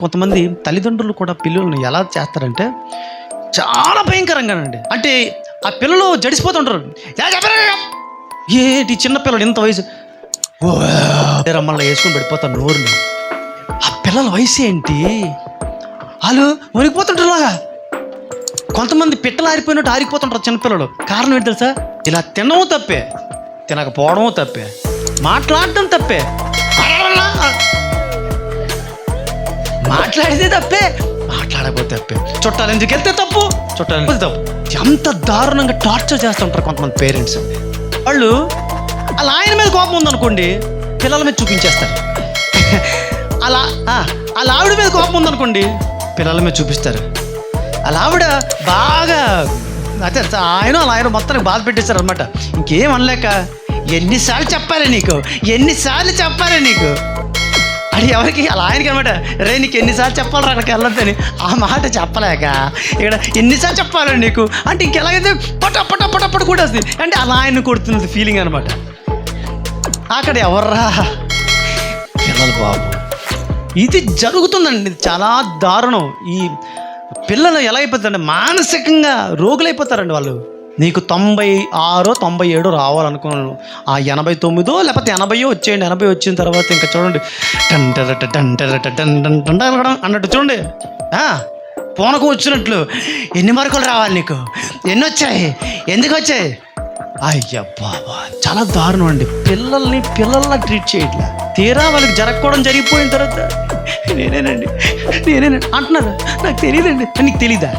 కొంతమంది తల్లిదండ్రులు కూడా పిల్లల్ని ఎలా చేస్తారంటే చాలా భయంకరంగానండి. అంటే ఆ పిల్లలు జడిసిపోతుంటారు "యా, ఏంటి చిన్న పిల్లలు ఇంత వయసు? ఓ, రమ్మల్ని వేసుకొని పడిపోతారు నోరుని. ఆ పిల్లల వయసు ఏంటి? వాళ్ళు వణికిపోతుంటారులాగా. కొంతమంది పిట్టలు ఆరిపోయినట్టు ఆరిపోతుంటారు చిన్నపిల్లలు కారణం ఏంటి తెలుసా? ఇలా తినడం తప్పే తినకపోవడం తప్పే మాట్లాడటం తప్పే మాట్లాడితే తప్పే. మాట్లాడకపోతే తప్పే. చుట్టాలు ఎందుకు వెళ్తే తప్పు? చుట్టాలు. ఎందుకు తప్పు. ఎంత దారుణంగా టార్చర్ చేస్తుంటారు కొంతమంది పేరెంట్స్ వాళ్ళు అలా ఆయన మీద కోపం ఉందనుకోండి పిల్లల మీద చూపించేస్తారు. అలా ఆ, వాళ్ళ ఆవిడ మీద కోపం ఉందనుకోండి పిల్లల మీద చూపిస్తారు. అలా ఆవిడ బాగా అదే ఆయన అలా ఆయన మొత్తానికి బాధ పెట్టేశారు అనమాట ఇంకేం అనలేక ఎన్నిసార్లు చెప్పాలి నీకు? ఎన్నిసార్లు చెప్పాలి నీకు? వాడు ఎవరికి? అలా ఆయనకి అనమాట రే నీకు ఎన్నిసార్లు చెప్పాలి అక్కడికి వెళ్ళొద్దని. ఆ మాట చెప్పలేక. ఇక్కడ ఎన్నిసార్లు చెప్పాలి నీకు? అంటే ఇంకెలాగైతే పట పట పట పట కూడా వస్తుంది అంటే అలా ఆయన కొడుతున్నది ఫీలింగ్ అనమాట అక్కడ ఎవర్రా? పిల్లలు బాబు. ఇది జరుగుతుందండి. ఇది చాలా దారుణం. ఈ పిల్లలు ఎలా అయిపోతారంటే మానసికంగా రోగులైపోతారండి వాళ్ళు. నీకు తొంభై ఆరో తొంభై ఏడో రావాలనుకున్నాను ఆ ఎనభై తొమ్మిదో లేకపోతే ఎనభై వచ్చేయండి ఎనభై వచ్చిన తర్వాత ఇంకా చూడండి టన్ టరట టన్ టరట టన్ టన్ టన్ అన్నట్టు చూడండి పోనకు వచ్చినట్లు ఎన్ని మార్కులు రావాలి నీకు ఎన్ని వచ్చాయి ఎందుకు వచ్చాయి అయ్యా బాబా చాలా దారుణం అండి పిల్లల్ని పిల్లల్లా ట్రీట్ చేయట్లే తీరా వాళ్ళకి జరగకపోవడం జరిగిపోయిన తర్వాత నేనేనండి నేనేనండి అంటున్నారు నాకు తెలియదండి నీకు తెలీదా